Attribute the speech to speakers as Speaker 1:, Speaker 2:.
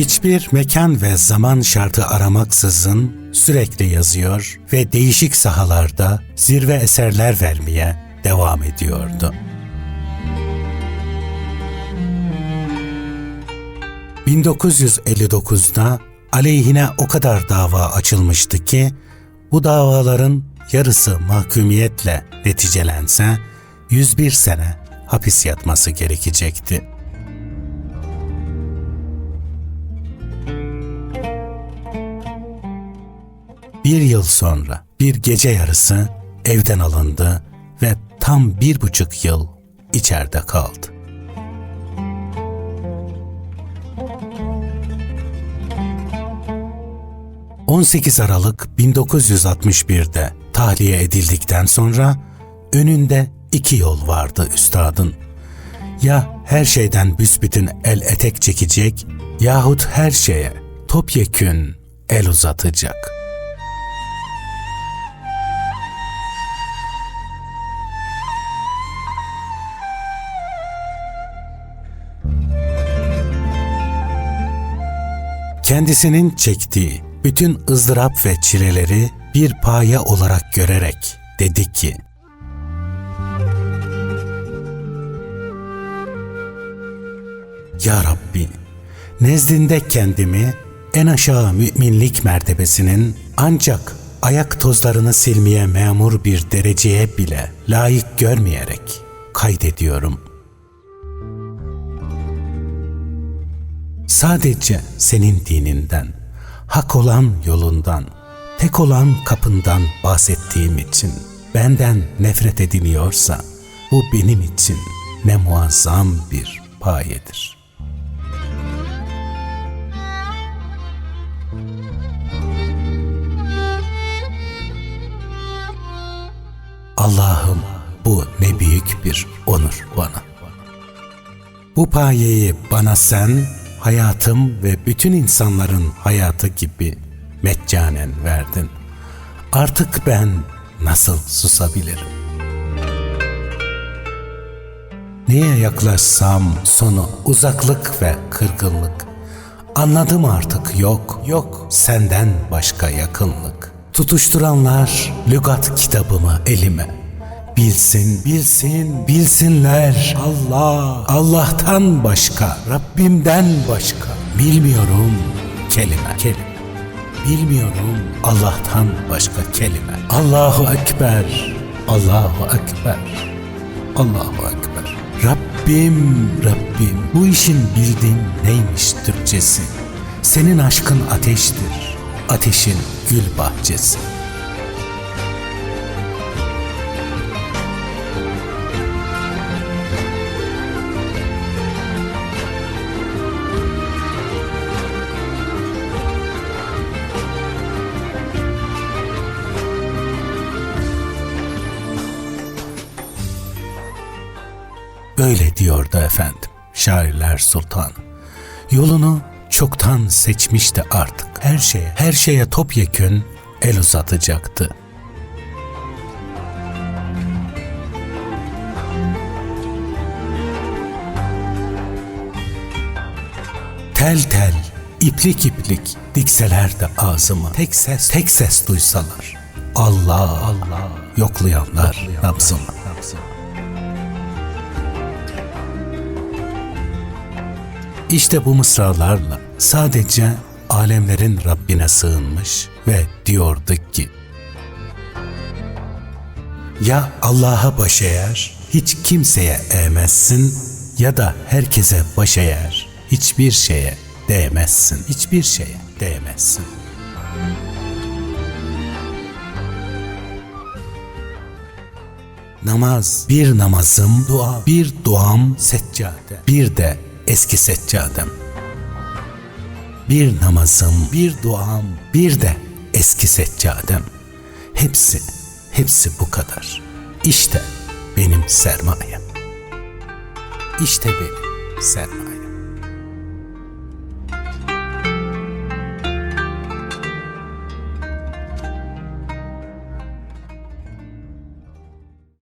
Speaker 1: Hiçbir mekan ve zaman şartı aramaksızın sürekli yazıyor ve değişik sahalarda zirve eserler vermeye devam ediyordu. 1959'da aleyhine o kadar dava açılmıştı ki bu davaların yarısı mahkumiyetle neticelense 101 sene hapis yatması gerekecekti. Bir yıl sonra bir gece yarısı evden alındı ve tam bir buçuk yıl içeride kaldı. ...18 Aralık 1961'de tahliye edildikten sonra... ...önünde iki yol vardı üstadın. Ya her şeyden büsbütün el etek çekecek... ...yahut her şeye topyekün el uzatacak.'' Kendisinin çektiği bütün ızdırap ve çileleri bir paye olarak görerek dedi ki, Ya Rabbi, nezdinde kendimi en aşağı müminlik mertebesinin ancak ayak tozlarını silmeye memur bir dereceye bile layık görmeyerek kaydediyorum.'' Sadece senin dininden, hak olan yolundan, tek olan kapından bahsettiğim için benden nefret ediliyorsa bu benim için ne muazzam bir payedir. Allah'ım bu ne büyük bir onur bana. Bu payeyi bana sen hayatım ve bütün insanların hayatı gibi meccanen verdin. Artık ben nasıl susabilirim? Neye yaklaşsam sonu uzaklık ve kırgınlık. Anladım artık yok, yok senden başka yakınlık. Tutuşturanlar lügat kitabımı elime Bilsin, bilsin, bilsinler. Allah, Allah'tan başka, Rabbimden başka. Bilmiyorum kelime, kelime. Bilmiyorum Allah'tan başka kelime. Allahu Ekber, Allahu Ekber, Allahu Ekber. Rabbim, Rabbim bu işin bildiğin neymiş Türkçesi? Senin aşkın ateştir, ateşin gül bahçesi. Böyle diyordu efendim şairler sultan. Yolunu çoktan seçmişti artık. Her şeye, her şeye topyekün el uzatacaktı. Tel tel, iplik iplik dikseler de ağzımı. Tek ses, tek ses duysalar. Allah, Allah, yoklayanlar nabzımı. İşte bu mısralarla sadece alemlerin Rabbine sığınmış ve diyordu ki Ya Allah'a baş eğer hiç kimseye eğmezsin ya da herkese baş eğer hiçbir şeye değmezsin. Hiçbir şeye değmezsin. Namaz bir namazım, dua bir duam seccade. Bir de eski seccadem. Bir namazım, bir duam, bir de eski seccadem. Hepsi, hepsi bu kadar. İşte benim sermayem. İşte benim sermayem.